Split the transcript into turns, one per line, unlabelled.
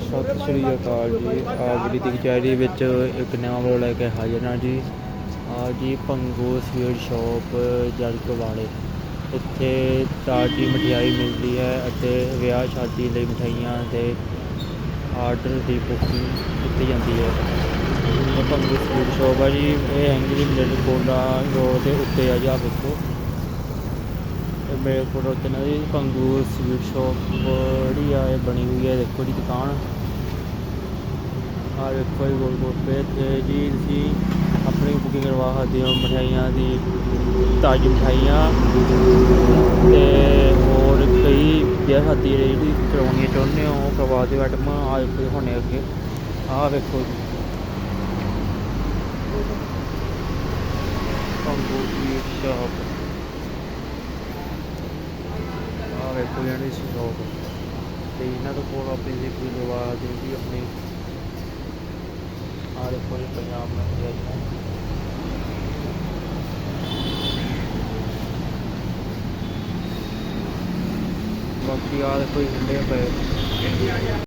ਸਤਿ ਸ਼੍ਰੀ ਅਕਾਲ ਜੀ। ਆਪ ਜੀ ਦੀ ਕਚਹਿਰੀ ਵਿੱਚ ਇੱਕ ਨਵਾਂ ਵੀਡੀਓ ਲੈ ਕੇ ਹਾਜ਼ਰ ਹਾਂ ਜੀ। ਆ ਜੀ ਪੰਗੂ ਸਵੀਟ ਸ਼ਾਪ ਜਲਕਵਾਲੇ ਇੱਥੇ ਤਾਜ਼ੀ ਮਠਿਆਈ ਮਿਲਦੀ ਹੈ ਅਤੇ ਵਿਆਹ ਸ਼ਾਦੀ ਲਈ ਮਠਿਆਈਆਂ ਦੇ ਆਰਡਰ ਦੀ ਬੁਕਿੰਗ ਕੀਤੀ ਜਾਂਦੀ ਹੈ। ਇਹ ਪੰਗੂ ਸਵੀਟ ਸ਼ਾਪ ਆ ਜੀ। ਇਹ ਹੈਂਗੀ ਜੀ ਕੋਲਾ ਰੋਡ ਦੇ ਉੱਤੇ ਆ ਜੀ ਆ ਵੇਖੋ। ਮੇਰੇ ਕੋਲ ਉੱਤੇ ਨਾ ਜੀ ਪੰਗੂ ਸਵੀਟ ਸ਼ਾਪ ਜਿਹੜੀ ਇਹ ਬਣੀ ਹੋਈ ਹੈ, ਦੇਖੋ ਜੀ ਦੁਕਾਨ। ਆ ਵੇਖੋ ਜੀ ਗੋਲ ਗੋਪੇ ਤੇ ਜੀ, ਤੁਸੀਂ ਆਪਣੀ ਬੁਕਿੰਗ ਕਰਵਾ ਸਕਦੇ ਹੋ, ਮਠਿਆਈਆਂ ਦੀ ਤਾਜ਼ੀ ਮਠਿਆਈਆਂ ਤੇ ਹੋਰ ਕਈ ਵਿਆਹ ਸ਼ਾਦੀ ਜਿਹੜੀ ਕਰਵਾਉਣੀ ਚਾਹੁੰਦੇ ਹੋ, ਉਹ ਕਰਵਾ ਦਿਓ ਮੈਡਮ ਆ ਵੇਖੋ ਹੁਣੇ ਅੱਗੇ। ਆ ਵੇਖੋ ਜੀ। ਪੰਗੂ ਸਵੀਟ ਸ਼ਾਪ ਆ ਵੇਖੋ ਜਿਹੜੀ ਸ਼ੌਪ ਤੇ ਇਹਨਾਂ ਤੋਂ ਕੋਲ ਆਪਣੀ ਜੇ ਕੋਈ ਲਵਾ ਦੇ ਵੀ ਆਪਣੀ ਆ ਦੇਖੋ ਜੀ ਪੰਜਾਬ ਨਾਲ ਮਠਿਆਈਆਂ ਬਾਕੀ ਆ ਦੇਖੋ ਜੀ ਠੰਡੇ ਪਏ।